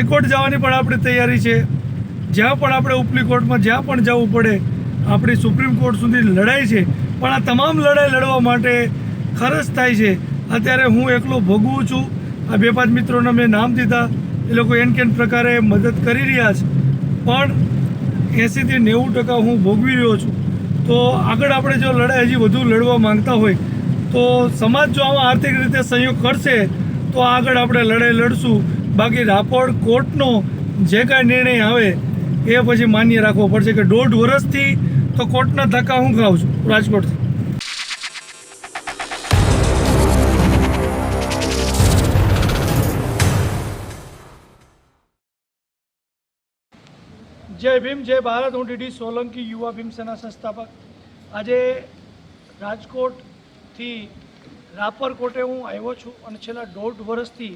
High court જવાની પણ આપણી તૈયારી છે. જ્યાં પણ આપણે ઉપલી કોર્ટમાં જ્યાં પણ જવું પડે, આપણી સુપ્રીમ કોર્ટ સુધી લડાઈ છે. પણ આ તમામ લડાઈ લડવા માટે ખર્ચ થાય છે. અત્યારે હું એકલો ભોગવું છું. આ બે પાંચ મિત્રોને મેં નામ દીધા. એ લોકો એન કેન પ્રકારે મદદ કરી રહ્યા છે. પણ એંસીથી નેવું ટકા હું ભોગવી રહ્યો છું. તો આગળ આપણે જો લડાઈ હજી વધુ લડવા માંગતા હોય, તો સમાજ જો આમાં આર્થિક રીતે સહયોગ કરશે, તો આગળ આપણે લડાઈ લડશું. બાકી રાપોડ કોર્ટનો જે કાંઈ નિર્ણય આવે, એ પછી માન્ય રાખવો પડશે કે દોઢ વર્ષથી તો કોર્ટના ધક્કા હું ખાઉં છું રાજકોટથી. જય ભીમ, જય ભારત. હું ડીડી સોલંકી, યુવા ભીમસેના સંસ્થાપક. આજે રાજકોટથી રાપર કોર્ટે હું આવ્યો છું અને છેલ્લા દોઢ વર્ષથી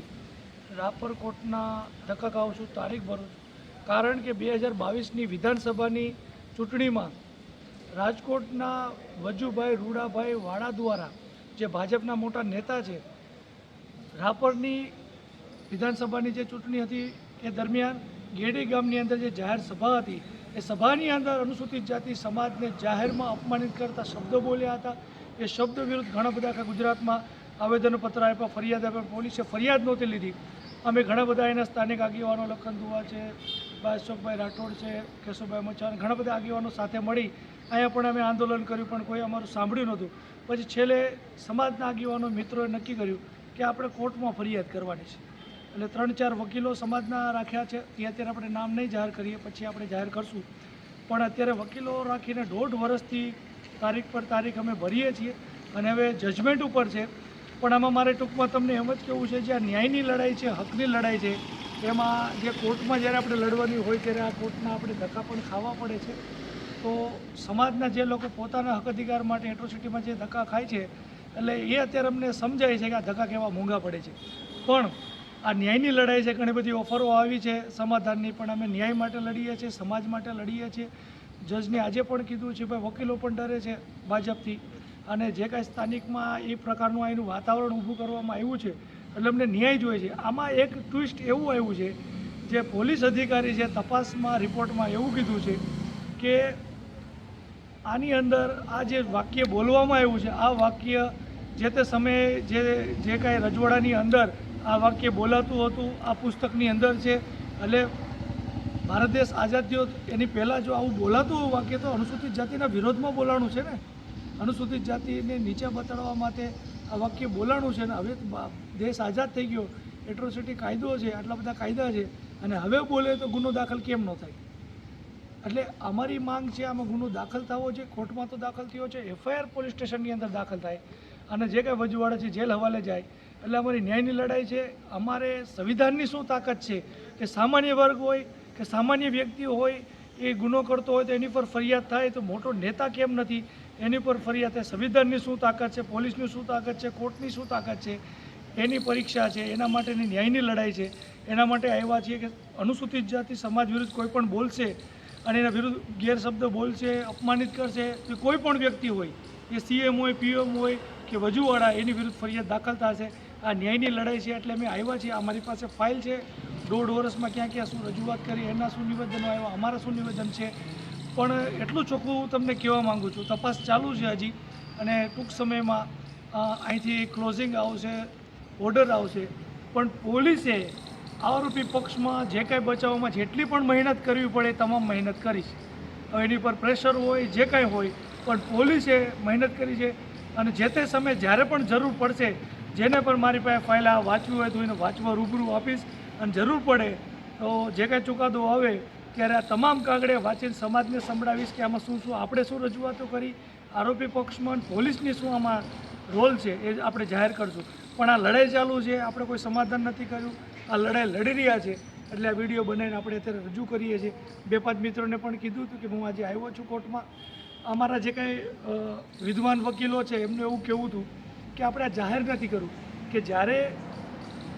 રાપર કોર્ટના ધક્કા ખાઉં છું, તારીખ ભરું છું. કારણ કે બે હજાર બાવીસની વિધાનસભાની ચૂંટણીમાં રાજકોટના વજુભાઈ રૂડાભાઈ વાડા દ્વારા જે ભાજપના મોટા નેતા છે, રાપરની વિધાનસભાની જે ચૂંટણી હતી એ દરમિયાન ગેડી ગામની અંદર જે જાહેર સભા હતી, એ સભાની અંદર અનુસૂચિત જાતિ સમાજને જાહેરમાં અપમાનિત કરતા શબ્દો બોલ્યા હતા. એ શબ્દ વિરુદ્ધ ઘણા બધા ગુજરાતમાં આવેદનપત્ર આપ્યા, ફરિયાદ આપ્યા, પોલીસે ફરિયાદ નહોતી લીધી. અમે ઘણા બધા એના સ્થાનિક આગેવાનો, લખન દુવા છે અશોકભાઈ રાઠોડ છે, કેશુભાઈ મચાન ઘણા બધા આગેવાનો સાથે મળી અહીંયા પણ અમે આંદોલન કર્યું, પણ કોઈ અમારું સાંભળ્યું નહોતું. પછી છેલ્લે સમાજના આગેવાનો, મિત્રોએ નક્કી કર્યું કે આપણે કોર્ટમાં ફરિયાદ કરવાની છે. એટલે ત્રણ ચાર વકીલો સમાજના રાખ્યા છે, એ અત્યારે આપણે નામ નહીં જાહેર કરીએ, પછી આપણે જાહેર કરશું. પણ અત્યારે વકીલો રાખીને દોઢ વર્ષથી તારીખ પર તારીખ અમે ભરીએ છીએ અને હવે જજમેન્ટ ઉપર છે. પણ આમાં મારે ટૂંકમાં તમને એમ જ કહેવું છે જે આ ન્યાયની લડાઈ છે, હકની લડાઈ છે, એમાં જે કોર્ટમાં જ્યારે આપણે લડવાની હોય ત્યારે આ કોર્ટના આપણે ધક્કા પણ ખાવા પડે છે. તો સમાજના જે લોકો પોતાના હક અધિકાર માટે એટ્રોસિટીમાં જે ધક્કા ખાય છે, એટલે એ અત્યારે અમને સમજાય છે કે આ ધક્કા કેવા મોંઘા પડે છે. પણ આ ન્યાયની લડાઈ છે, ઘણી બધી ઓફરો આવી છે, સમાધાનની પણ અમે ન્યાય માટે લડીએ છીએ, સમાજ માટે લડીએ છીએ. જજને આજે પણ કીધું છે, ભાઈ વકીલો પણ ડરે છે ભાજપથી. અને જે કાંઈ સ્થાનિકમાં એ પ્રકારનું અહીંનું વાતાવરણ ઊભું કરવામાં આવ્યું છે, એટલે અમને ન્યાય જોઈએ છે. આમાં એક ટ્વિસ્ટ એવું આવ્યું છે, જે પોલીસ અધિકારી છે તપાસમાં, રિપોર્ટમાં એવું કીધું છે કે આની અંદર આ જે વાક્ય બોલવામાં આવ્યું છે, આ વાક્ય જે તે સમયે જે જે કાંઈ રજવાડાની અંદર આ વાક્ય બોલાતું હતું, આ પુસ્તકની અંદર છે, એટલે ભારત દેશ આઝાદ થયો, એની પહેલાં જો આવું બોલાતું વાક્ય તો અનુસૂચિત જાતિના વિરોધમાં બોલાણું છે ને? અનુસૂચિત જાતિને નીચે બતાડવા માટે આ વાક્ય બોલાણું છે ને હવે દેશ આઝાદ થઈ ગયો. એટ્રોસિટી કાયદો છે, આટલા બધા કાયદા છે. અને હવે બોલે તો ગુનો દાખલ કેમ ન થાય? એટલે અમારી માંગ છે, આમાં ગુનો દાખલ થવો છે, કોર્ટમાં તો દાખલ થયો છે, એફઆઈઆર પોલીસ સ્ટેશનની અંદર દાખલ થાય. અને જે કાંઈ વજુવાળા છે, જેલ હવાલે જાય. એટલે અમારી ન્યાયની લડાઈ છે. અમારે સંવિધાનની શું તાકાત છે કે સામાન્ય વર્ગ હોય, કે સામાન્ય વ્યક્તિ હોય, એ ગુનો કરતો હોય તો એની પર ફરિયાદ થાય તો મોટો નેતા કેમ નથી? એની પર ફરિયાદ સંવિધાનની શું તાકાત છે, પોલીસની શું તાકાત છે, કોર્ટની શું તાકાત છે, એની પરીક્ષા છે, એના માટેની ન્યાયની લડાઈ છે, એના માટે આવ્યા છીએ કે અનુસૂચિત જાતિ સમાજ વિરુદ્ધ કોઈ પણ બોલશે અને એના વિરુદ્ધ ગેરશબ્દ બોલશે, અપમાનિત કરશે, કે કોઈ પણ વ્યક્તિ હોય એ સીએમ હોય પીએમ હોય, કે વજુવાળા, એની વિરુદ્ધ ફરિયાદ દાખલ થશે. આ ન્યાયની લડાઈ છે એટલે અમે આવ્યા છીએ. અમારી પાસે ફાઇલ છે. દોઢ વર્ષમાં ક્યાં ક્યાં શું રજૂઆત કરી, એના શું નિવેદનો આવ્યા, અમારા શું નિવેદન છે પણ એટલું ચોખ્ખું હું તમને કહેવા માગું છું. તપાસ ચાલુ છે હજી અને ટૂંક સમયમાં અહીંથી ક્લોઝિંગ આવશે ઓર્ડર આવશે. પણ પોલીસે આરોપી પક્ષમાં જે કાંઈ બચાવવામાં જેટલી પણ મહેનત કરવી પડે તમામ મહેનત કરી છે. હવે એની પર પ્રેશર હોય, જે કાંઈ હોય, પણ પોલીસે મહેનત કરી છે અને જે તે સમયે જ્યારે પણ જરૂર પડશે, જેને પણ મારી પાસે ફાઇલ આ વાંચવી હોય તો એને વાંચવા રૂબરૂ આપીશ. અને જરૂર પડે તો જે કાંઈ ચુકાદો આવે ત્યારે આ તમામ કાગળે વાંચીને સમાજને સંભળાવીશ કે આમાં શું શું આપણે શું રજૂઆતો કરી, આરોપી પક્ષમાં પોલીસની શું આમાં રોલ છે એ આપણે જાહેર કરશું. પણ આ લડાઈ ચાલુ છે, આપણે કોઈ સમાધાન નથી કર્યું. આ લડાઈ લડી રહ્યા છે, એટલે આ વીડિયો બનાવીને આપણે અત્યારે રજૂ કરીએ છીએ. બે પાંચ મિત્રોને પણ કીધું હતું કે હું આજે આવ્યો છું કોર્ટમાં. અમારા જે કાંઈ વિદ્વાન વકીલો છે, એમનું એવું કહેવું હતું કે આપણે આ જાહેર નથી કરવું કે જ્યારે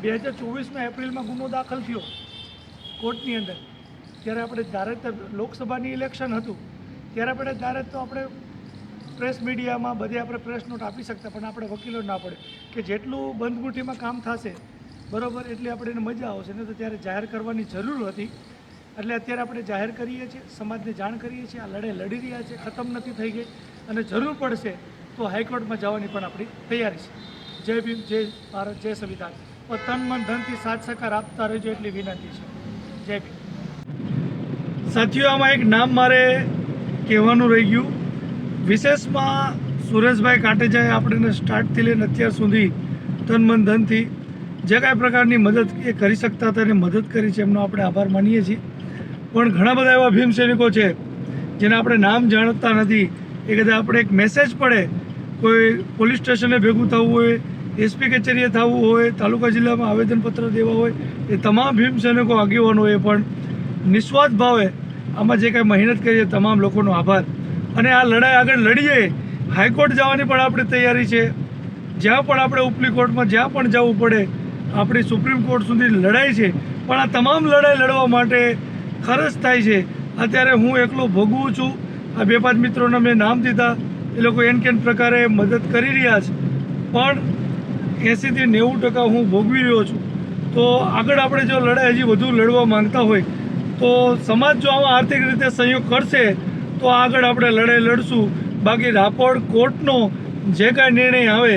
બે હજાર ચોવીસમાં એપ્રિલમાં ગુનો દાખલ થયો કોર્ટની અંદર ત્યારે આપણે ધારે લોકસભાની ઇલેક્શન હતું, ત્યારે આપણે ધારે તો આપણે પ્રેસ મીડિયામાં બધે આપણે પ્રેસ નોટ આપી શકતા, પણ આપણે વકીલો ના પડે. કે જેટલું બંધ કામ થશે, બરાબર, એટલે આપણે એને મજા આવશે. ને તો ત્યારે જાહેર કરવાની જરૂર હતી. એટલે અત્યારે આપણે જાહેર કરીએ છીએ, સમાજને જાણ કરીએ છીએ, આ લડાઈ લડી રહ્યા છે, ખતમ નથી થઈ ગઈ, અને જરૂર પડશે તો હાઈકોર્ટમાં જવાની પણ આપણી તૈયારી છે. જય ભીમ, જય ભારત, જય સંવિધાન. પણ તન મન ધનથી સાથ સહકાર આપતા રહેજો એટલી વિનંતી છે. જય ભીમ. સાથીઓ, આમાં એક નામ મારે કહેવાનું રહી ગયું. વિશેષમાં સુરેશભાઈ કાટેજાએ આપણને સ્ટાર્ટથી લઈને અત્યાર સુધી તન મન ધનથી જે કાંઈ પ્રકારની મદદ એ કરી શકતા હતા એને મદદ કરી છે, એમનો આપણે આભાર માનીએ છીએ. પણ ઘણા બધા એવા ભીમ સૈનિકો છે, જેને આપણે નામ જાણતા નથી. એ કદાચ આપણે એક મેસેજ પડે, કોઈ પોલીસ સ્ટેશને ભેગું થવું હોય, એસપી કચેરીએ થવું હોય, તાલુકા જિલ્લામાં આવેદનપત્ર દેવા હોય, એ તમામ ભીમ સૈનિકો આગેવાનોએ પણ નિસ્વાર્થ ભાવે આમાં જે કાંઈ મહેનત કરી છે તમામ લોકોનો આભાર. અને આ લડાઈ આગળ લડીએ, હાઈકોર્ટ જવાની પણ આપણી તૈયારી છે. જ્યાં પણ આપણે ઉપલી કોર્ટમાં જ્યાં પણ જવું પડે, આપણી સુપ્રીમ કોર્ટ સુધી લડાઈ છે. પણ આ તમામ લડાઈ લડવા માટે ખર્ચ થાય છે. અત્યારે હું એકલો ભોગવું છું. આ બે પાંચ મિત્રોના મેં નામ દીધા. એ લોકો એન કેન પ્રકારે મદદ કરી રહ્યા છે. પણ એંસીથી નેવું ટકા હું ભોગવી રહ્યો છું. તો આગળ આપણે જો લડાઈ હજી વધુ લડવા માંગતા હોય તો સમાજ જો આમાં આર્થિક રીતે સહયોગ કરશે, તો આગળ આપણે લડાઈ લડશું. બાકી રાપોડ કોર્ટનો જે કાંઈ નિર્ણય આવે,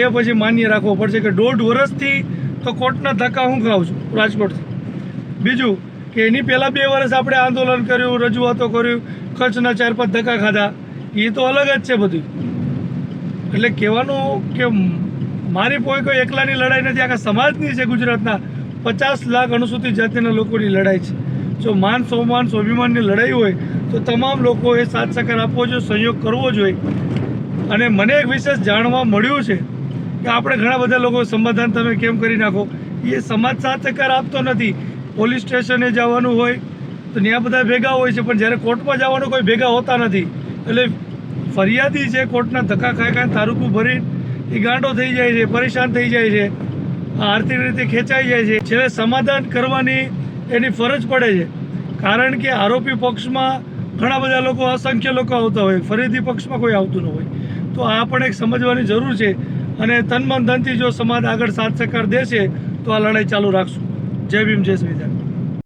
એ પછી માન્ય રાખવો પડશે કે દોઢ વર્ષથી તો કોર્ટના ધક્કા હું ખાઉં છું, રાજકોટથી. બીજું કે એની પહેલાં બે વર્ષ આપણે આંદોલન કર્યું, રજૂઆતો કર્યું કચ્છના ચાર પાંચ ધક્કા ખાધા. એ તો અલગ જ છે બધું. એટલે કહેવાનું કે મારી કોઈ કોઈ એકલાની લડાઈ નથી, આખા સમાજની છે ગુજરાતના. પચાસ લાખ અનુસૂચિત જાતિના લોકોની લડાઈ છે. જો માન સ્વમાન સ્વાભિમાનની લડાઈ હોય, તો તમામ લોકોએ સાથ સહકાર આપવો જોઈએ, સહયોગ કરવો જોઈએ. અને મને એક વિશેષ જાણવા મળ્યું છે કે આપણે ઘણા બધા લોકો સમાધાન તમે કેમ કરી નાખો? એ સમાજ સાથ સહકાર આપતો નથી. પોલીસ સ્ટેશને જવાનું હોય, તો ત્યાં બધા ભેગા હોય છે, પણ જ્યારે કોર્ટમાં જવાનું કોઈ ભેગા હોતા નથી. એટલે ફરિયાદી છે, કોર્ટના ધક્કા ખાઈ ખાઈ તારુકું ભરી એ ગાંડો થઈ જાય છે, પરેશાન થઈ જાય છે આર્થિક રીતે ખેંચાઈ જાય છે. છેલ્લે સમાધાન કરવાની એની ફરજ પડે છે. કારણ કે આરોપી પક્ષમાં ઘણા બધા લોકો, અસંખ્ય લોકો આવતા હોય. ફરીથી પક્ષમાં કોઈ આવતું ન હોય. તો આ પણ એક સમજવાની જરૂર છે. અને તન મન ધનથી જો સમાજ આગળ સાથ સહકાર દેશે, તો આ લડાઈ ચાલુ રાખશું. જય ભીમ, જય સંવિધાન